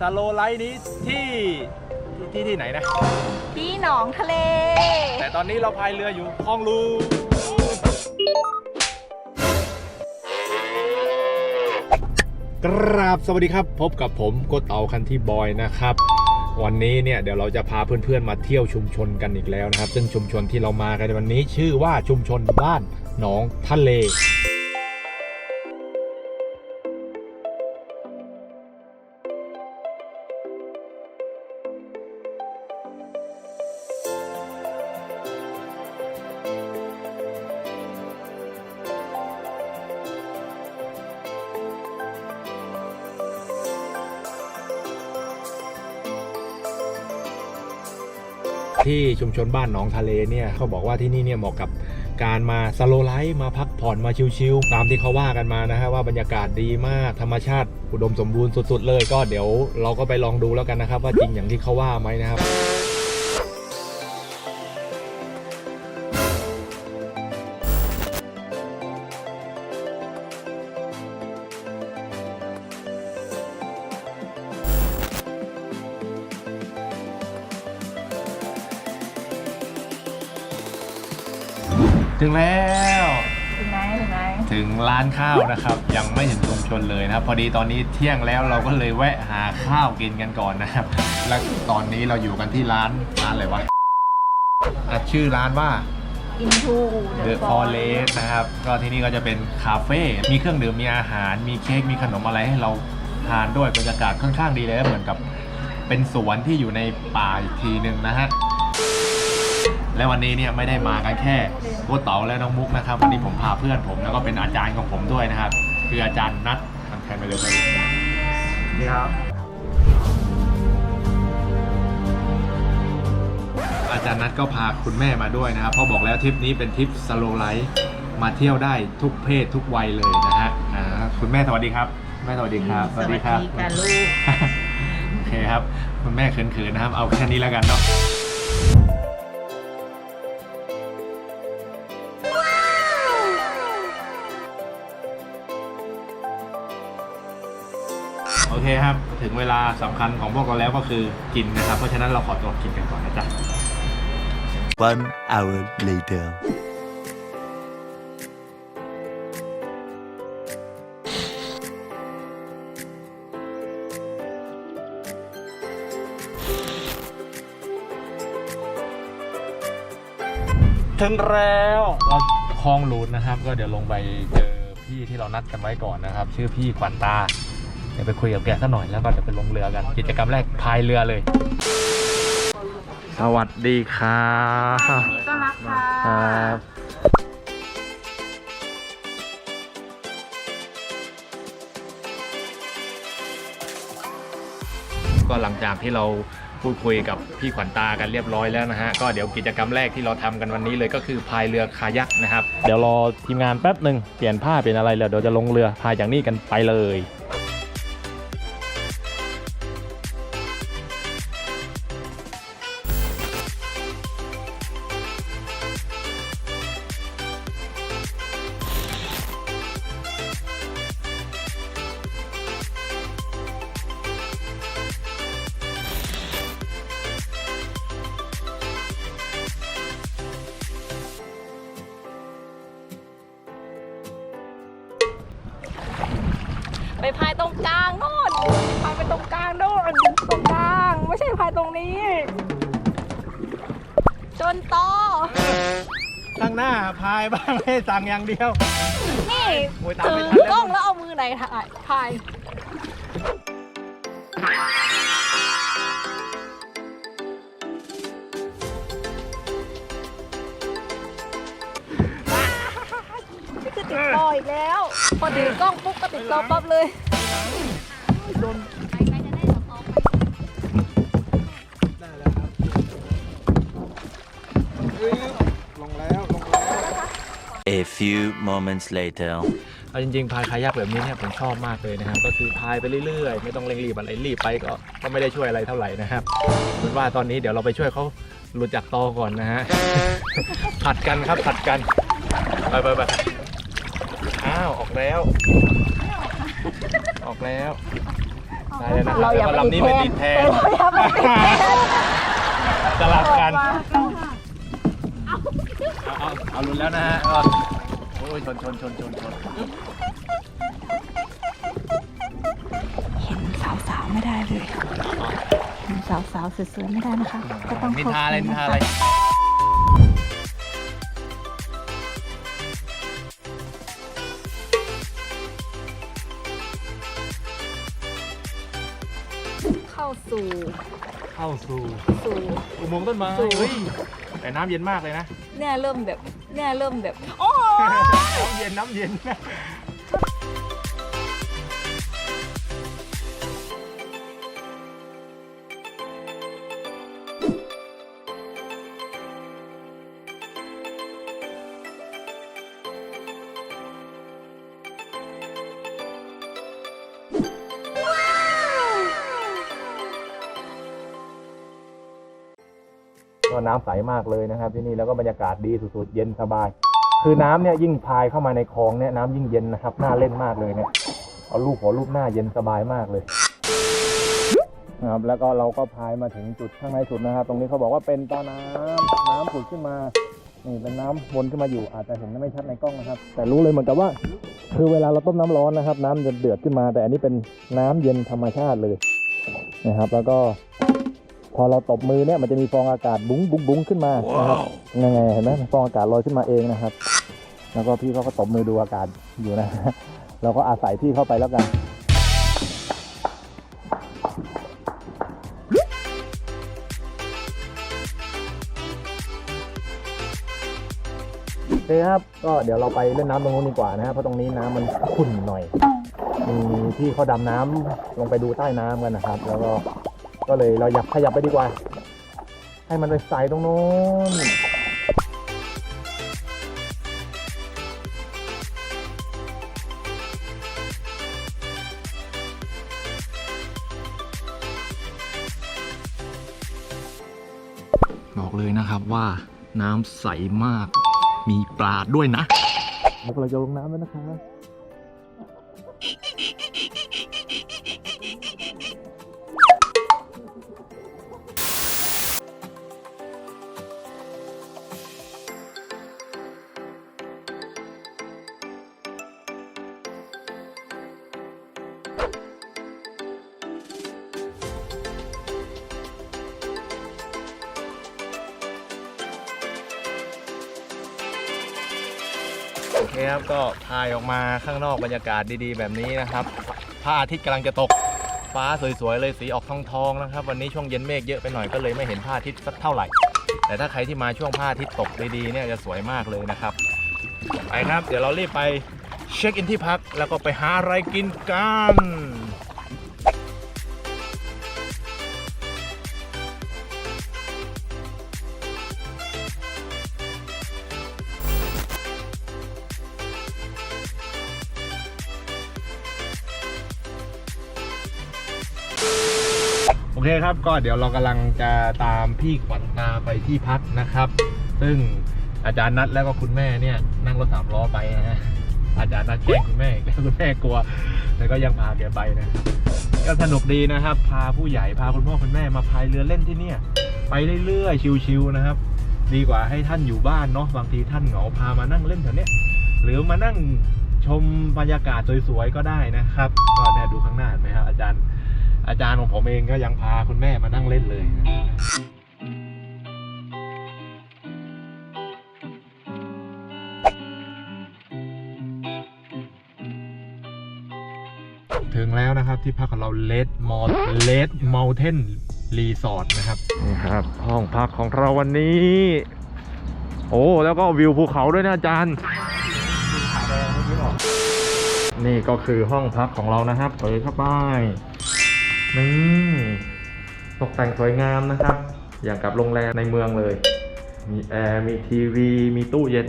สโลไลท์นี้ที่ที่ที่ที่ไหนนะ ที่หนองทะเล แต่ตอนนี้เราพายเรืออยู่คลองลูกราบสวัสดีครับ พบกับผมโกเตาคันที่บอยนะครับ วันนี้เนี่ยเดี๋ยวเราจะพาเพื่อนๆมาเที่ยวชุมชนกันอีกแล้วนะครับ ซึ่งชุมชนที่เรามากันในวันนี้ชื่อว่าชุมชนบ้านหนองทะเล ที่ชุมชนบ้านหนองทะเลเนี่ยเขาบอกว่าที่นี่เนี่ยเหมาะกับการมาสโลไลฟ์มาพักผ่อนมาชิลๆตามที่เขาว่ากันมานะฮะว่าบรรยากาศดีมากธรรมชาติอุดมสมบูรณ์สุด ๆ เลย ก็เดี๋ยวเราก็ไปลองดูแล้วกันนะครับ ว่าจริงอย่างที่เขาว่าไหมนะครับ ถึงแล้ว ถึงไหนถึงไหนถึงร้านข้าวนะครับ ยังไม่ถึงชุมชนเลยนะครับ พอดีตอนนี้เที่ยงแล้วเราก็เลยแวะหาข้าวกินกันก่อนนะครับ และตอนนี้เราอยู่กันที่ร้านร้านอะไรวะอะชื่อร้านว่าอินทู The Forest นะครับ ก็ที่นี่ก็จะเป็นคาเฟ่มีเครื่องดื่มมีอาหาร มีเค้กมีขนมอะไรให้เราทานด้วยบรรยากาศค่อนข้างดีเลยเหมือนกับเป็นสวนที่อยู่ในป่าอีกทีหนึ่งนะฮะ และวันนี้เนี่ยไม่ได้มากันแค่โกเต๋าและน้องมุกนะครับ วันนี้ผมพาเพื่อนผมแล้วก็เป็นอาจารย์ของผมด้วยนะครับ คืออาจารย์นัททำแทนไปเลยนี่ครับ อาจารย์นัทก็พาคุณแม่มาด้วยนะครับเพราะบอกแล้วทริปนี้เป็นทริปสโลไลท์มาเที่ยวได้ทุกเพศทุกวัยเลยนะฮะอ่าคุณแม่สวัสดีครับ แม่สวัสดีครับสวัสดีค่ะลูก โอเคครับ คุณแม่เขินๆนะครับ เอาแค่นี้แล้วกันเนาะ อเคครับ ถึงเวลาสำคัญของพวกเราแล้วก็คือกินนะครับ เพราะฉะนั้นเราขอตัวกินกันก่อนนะจ๊ะ One hour later. ถึงแล้วเราคลองหลูดนะครับ ก็เดี๋ยวลงไปเจอพี่ที่เรานัดกันไว้ก่อนนะครับ ชื่อพี่ขวัญตา เดี๋ยวไปคุยกับแกสักหน่อยแล้วก็เดี๋ยวไปลงเรือกัน กิจกรรมแรกพายเรือเลย สวัสดีครับต้อนรับค่ะครับก็หลังจากที่เราพูดคุยกับพี่ขวัญตากันเรียบร้อยแล้วนะฮะ ก็เดี๋ยวกิจกรรมแรกที่เราทำกันวันนี้เลยก็คือพายเรือคายักนะครับ เดี๋ยวรอทีมงานแป๊บหนึ่งเปลี่ยนผ้าเปลี่ยนอะไรแล้วเดี๋ยวจะลงเรือพายจากนี่กันไปเลย ไปพายตรงกลางโน่นพายไปตรงกลางโน่นตรงกลาง ไม่ใช่พายตรงนี้ จนต่อข้างหน้าพายบ้างให้สั่งอย่างเดียว นี่โอ้ยตามถืไม่อทันแล้ว กล้องแล้วเอามือไหนถ่ายพาย นี่คือติดต่ออีกแล้ว พอถือกล้องปุ๊บก็ติดต่อปั๊บเลย A few moments later. เอาจริงๆพายคายักแบบนี้เนี่ยผมชอบมากเลยนะครับ ก็คือพายไปเรื่อยๆ ไม่ต้องเร่งรีบอะไรรีบไปก็ก็ไม่ได้ช่วยอะไรเท่าไหร่นะครับเป็นว่าตอนนี้เดี๋ยวเราไปช่วยเขาหลุดจากตอก่อนนะฮะ ผัดกันครับผัดกัน ไปไปไป อ้าว ออกแล้ว ออกแล้วอได้เลยนะคเรารับอย่าแล้วก็ไปลำนี้ติไปดติดแทแทนนเราอย่าไปติดแทนสลับกันมาเอาเอาเอาลุ้นแล้วนะฮะก็โอ้ยชนชนชนชนชนเห็นสาวๆไม่ได้เลยเห็นสาวๆสวยๆไม่ได้นะคะก็ต้องนินขอบทาอะไรคุณนินนะทาคะอะไร สู่เข้าสู่สู่ อุโมงค์ต้นไม้สู่ เฮ้ยแต่น้ำเย็นมากเลยนะ เนี่ยเริ่มแบบเนี่ยเริ่มแบบโอ้น้ำเย็นน้ำเย็น น้ำใสมากเลยนะครับ ที่นี่แล้วก็บรรยากาศดีสุดๆเย็นสบาย คือน้ำเนี่ยยิ่งพายเข้ามาในคลองเนี่ยน้ำยิ่งเย็นนะครับน่าเล่นมากเลยเนี่ยเอาลูกหัวลูกหน้าเย็นสบายมากเลยนะครับแล้วก็เราก็พายมาถึงจุดข้างในสุดนะครับ ตรงนี้เขาบอกว่าเป็นตาน้ำน้ำผุดขึ้นมานี่เป็นน้ำวนขึ้นมาอยู่อาจจะเห็นไม่ชัดในกล้องนะครับ แต่รู้เลยเหมือนกับว่า คือเวลาเราต้มน้ำร้อนนะครับ น้ำจะเดือดขึ้นมา แต่อันนี้เป็นน้ำเย็นธรรมชาติเลยนะครับ แล้วก็ พอเราตบมือเนี่ยมันจะมีฟองอากาศบุ้งบุ้งบุ้งขึ้นมานะครับยังไงเห็นไหมฟองอากาศลอยขึ้นมาเองนะครับ แล้วก็พี่เขาก็ตบมือดูอากาศอยู่นะ เราก็อาศัยพี่เข้าไปแล้วกันโอเคครับก็เดี๋ยวเราไปเล่นน้ำตรงนู้นดีกว่านะครับเพราะตรงนี้น้ำมันขุ่นหน่อยมีที่เขาดำน้ำลงไปดูใต้น้ำกันนะครับ แล้วก็ ก็เลยเราอยากขยับไปดีกว่า ให้มันไปใสตรงโน้นบอกเลยนะครับว่าน้ำใสมากมีปลาด้วยนะมุกเราจะลงน้ำแล้วนะคะ โอเคครับก็พายออกมาข้างนอกบรรยากาศดีๆ แบบนี้นะครับพระอาทิตย์กำลังจะตก ฟ้าสวยๆเลยสีออกทองๆนะครับ วันนี้ช่วงเย็นเมฆเยอะไปหน่อยก็เลยไม่เห็นพระอาทิตย์สักเท่าไหร่ แต่ถ้าใครที่มาช่วงพระอาทิตย์ตกดีๆเนี่ยจะสวยมากเลยนะครับไปครับ เดี๋ยวเรารีบไปเช็คอินที่พักแล้วก็ไปหาอะไรกินกัน เคครับก็เดี๋ยวเรากำลังจะตามพี่ขวัญตาไปที่พักนะครับ ซึ่งอาจารย์นัดแล้วก็คุณแม่เนี่ยนั่งรถสามล้อไปนะฮะอาจารย์นัดแกล้งคุณแม่อีกแล้วคุณแม่กลัวแต่ก็ยังพาแกไปนะครับก็สนุกดีนะครับ พาผู้ใหญ่พาคุณพ่อคุณแม่มาพายเรือเล่นที่เนี่ยไปเรื่อยๆชิวๆนะครับ ดีกว่าให้ท่านอยู่บ้านเนาะบางทีท่านเหงาพามานั่งเล่นแถวเนี้ยหรือมานั่งชมบรรยากาศสวยๆก็ได้นะครับก็เนี่ยดูข้างหน้าเห็นไหมครับอาจารย์ อาจารย์ของผมเองก็ยังพาคุณแม่มานั่งเล่นเลยนะถึงแล้วนะครับที่พักของเราเลดมอลเลดเมลเทนรีสอร์ทนะครับนี่ครับ ห้องพักของเราวันนี้ โอ้แล้วก็วิวภูเขาด้วยนะอาจารย์นี่ก็คือห้องพักของเรานะครับเปิดเข้าไป นี่ตกแต่งสวยงามนะครับ อย่างกับโรงแรมในเมืองเลย มีแอร์ มีทีวี มีตู้เย็น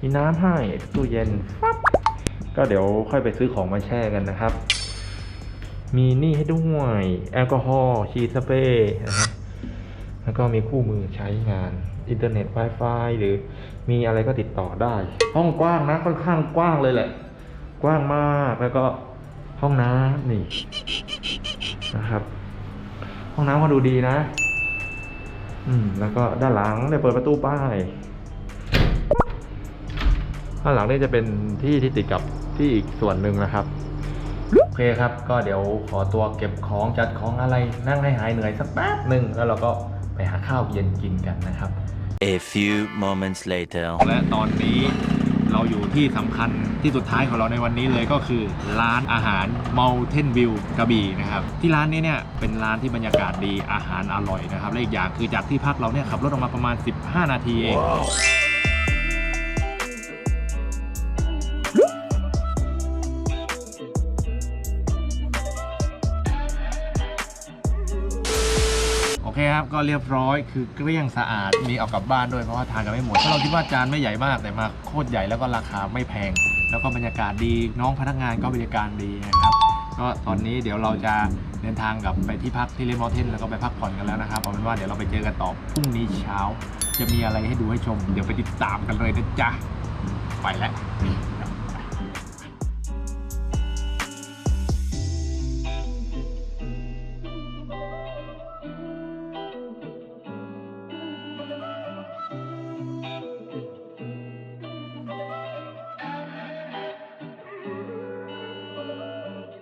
มีน้ำให้ ตู้เย็นฟับก็เดี๋ยวค่อยไปซื้อของมาแช่กันนะครับ มีนี่ให้ด้วยแอลกอฮอล์ชีสเปรย์นะครับแล้วก็มีคู่มือใช้งานอินเทอร์เน็ต Wi-Fi หรือมีอะไรก็ติดต่อได้ ห้องกว้างนะค่อนข้างกว้างเลยแหละ กว้างมากแล้วก็ห้องน้ำนี่ นะครับ ห้องน้ำก็ดูดีนะ อืม แล้วก็ด้านหลังได้เปิดประตูป้ายด้านหลังนี่จะเป็นที่ที่ติดกับที่อีกส่วนหนึ่งนะครับโอเคครับก็เดี๋ยวขอตัวเก็บของจัดของอะไรนั่งให้หายเหนื่อยสักแป๊บหนึ่งแล้วเราก็ไปหาข้าวเย็นกินกันนะครับ A few moments later. และตอนนี้ เราอยู่ที่สำคัญที่สุดท้ายของเราในวันนี้เลยก็คือร้านอาหาร Mountain View กระบี่นะครับ ที่ร้านนี้เนี่ยเป็นร้านที่บรรยากาศดีอาหารอร่อยนะครับและอีกอย่างคือจากที่พักเราเนี่ยขับรถออกมาประมาณ 15 นาทีเอง คครับก็เรียบร้อยคือเกลี้ยงสะอาดมีเอากลับบ้านด้วยเพราะว่าทานกันไม่หมดเพราเราคิดว่าจานไม่ใหญ่มากแต่มาโคตรใหญ่แล้วก็ราคาไม่แพง แล้วก็บรรยากาศดีน้องพนักงานก็บรรยากาศดีนะครับก็ตอนนี้เดี๋ยวเราจะเดินทางกลับไปที่พักที่เลมอเทนแล้วก็ไปพักผ่อนกันแล้วนะครับเอาเป็นว่าเดี๋ยวเราไปเจอกันต่อพรุ่งนี้เช้า จะมีอะไรให้ดูให้ชม เดี๋ยวไปติดตามกันเลยนะจ๊ะไปแล้ว